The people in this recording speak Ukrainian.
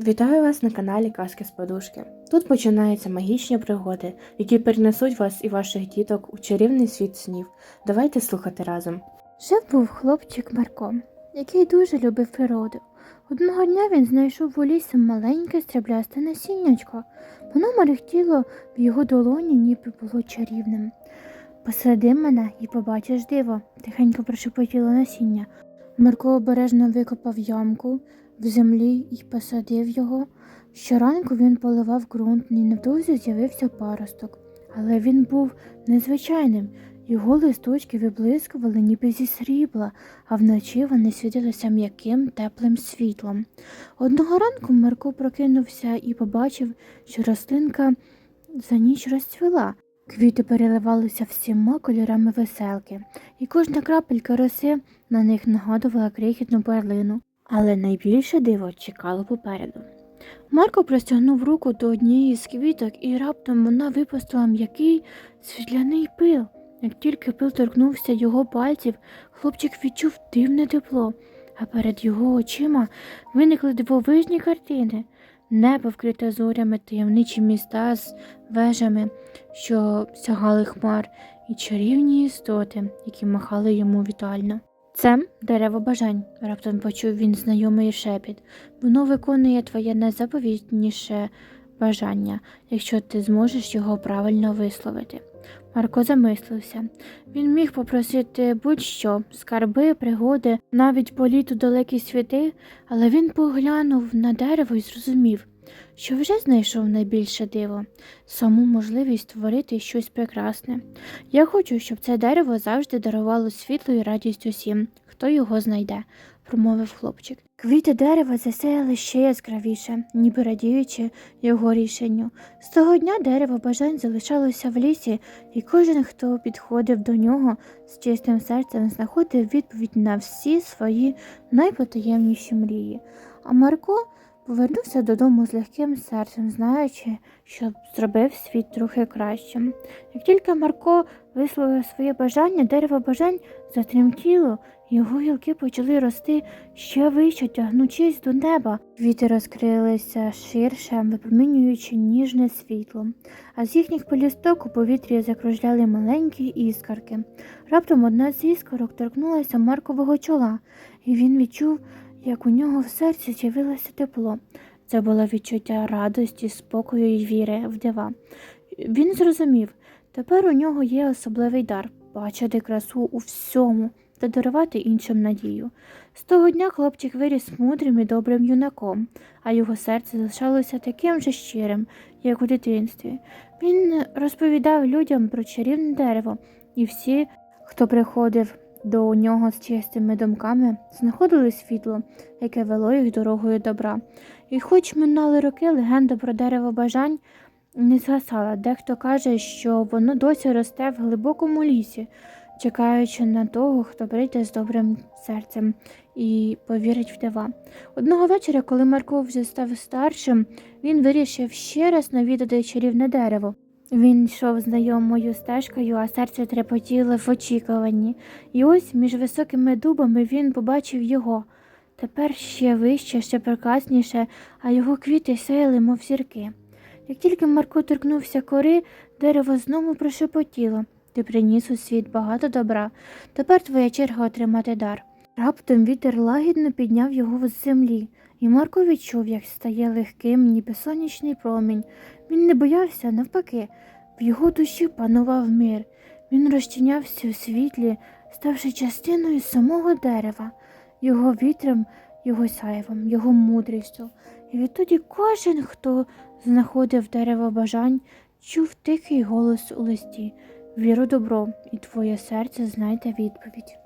Вітаю вас на каналі Казки з Подушки. Тут починаються магічні пригоди, які перенесуть вас і ваших діток у чарівний світ снів. Давайте слухати разом. Жив був хлопчик Марко, який дуже любив природу. Одного дня він знайшов у лісі маленьке стріблясте насіннячко. Воно мерехтіло в його долоні, ніби було чарівним. Посади мене і побачиш диво, тихенько прошепотіло насіння. Марко обережно викопав ямку в землі і посадив його. Щоранку він поливав ґрунт, і невдовзі з'явився паросток. Але він був незвичайним. Його листочки виблискували ніби зі срібла, а вночі вони світилися м'яким теплим світлом. Одного ранку Марко прокинувся і побачив, що рослинка за ніч розцвіла. Квіти переливалися всіма кольорами веселки, і кожна крапелька роси на них нагадувала крихітну перлину. Але найбільше диво чекало попереду. Марко простягнув руку до однієї з квіток, і раптом вона випустила м'який світляний пил. Як тільки пил торкнувся його пальців, хлопчик відчув дивне тепло, а перед його очима виникли дивовижні картини. Небо вкрите зорями, таємничі міста з вежами, що сягали хмар, і чарівні істоти, які махали йому вітально. Це дерево бажань, раптом почув він знайомий шепіт. Воно виконує твоє найзаповітніше бажання, якщо ти зможеш його правильно висловити. Марко замислився. Він міг попросити будь-що, скарби, пригоди, навіть політ у далекі світи, але він поглянув на дерево і зрозумів, що вже знайшов найбільше диво, саму можливість створити щось прекрасне. Я хочу, щоб це дерево завжди дарувало світло і радість усім, хто його знайде, промовив хлопчик. Квіти дерева засяяли ще яскравіше, ніби радіючи його рішенню. З того дня дерево бажань залишалося в лісі, і кожен, хто підходив до нього з чистим серцем, знаходив відповідь на всі свої найпотаємніші мрії. А Марко повернувся додому з легким серцем, знаючи, що зробив світ трохи кращим. Як тільки Марко висловив своє бажання, дерево бажань затремтіло, його гілки почали рости ще вище, тягнучись до неба. Квіти розкрилися ширше, випромінюючи ніжне світло, а з їхніх полісток у повітрі закружляли маленькі іскарки. Раптом одна з іскорок торкнулася Маркового чола, і він відчув, як у нього в серці з'явилося тепло. Це було відчуття радості, спокою і віри в дива. Він зрозумів, тепер у нього є особливий дар бачити красу у всьому та дарувати іншим надію. З того дня хлопчик виріс мудрим і добрим юнаком, а його серце залишалося таким же щирим, як у дитинстві. Він розповідав людям про чарівне дерево, і всі, хто приходив до нього з чистими думками, знаходили світло, яке вело їх дорогою добра. І хоч минали роки, легенда про дерево бажань не згасала. Дехто каже, що воно досі росте в глибокому лісі, чекаючи на того, хто прийде з добрим серцем і повірить в дива. Одного вечора, коли Марко вже став старшим, він вирішив ще раз навідати чарівне дерево. Він йшов знайомою стежкою, а серце трепотіло в очікуванні. І ось між високими дубами він побачив його. Тепер ще вище, ще прекрасніше, а його квіти сяяли, мов зірки. Як тільки Марко торкнувся кори, дерево знову прошепотіло. Ти приніс у світ багато добра. Тепер твоя черга отримати дар. Раптом вітер лагідно підняв його з землі, і Марко відчув, як стає легким, ніби сонячний промінь. Він не боявся, навпаки, в його душі панував мир. Він розчинявся у світлі, ставши частиною самого дерева, його вітром, його сяйвом, його мудрістю. І відтоді кожен, хто знаходив дерево бажань, чув тихий голос у листі. Віру добро, і твоє серце знайде відповідь.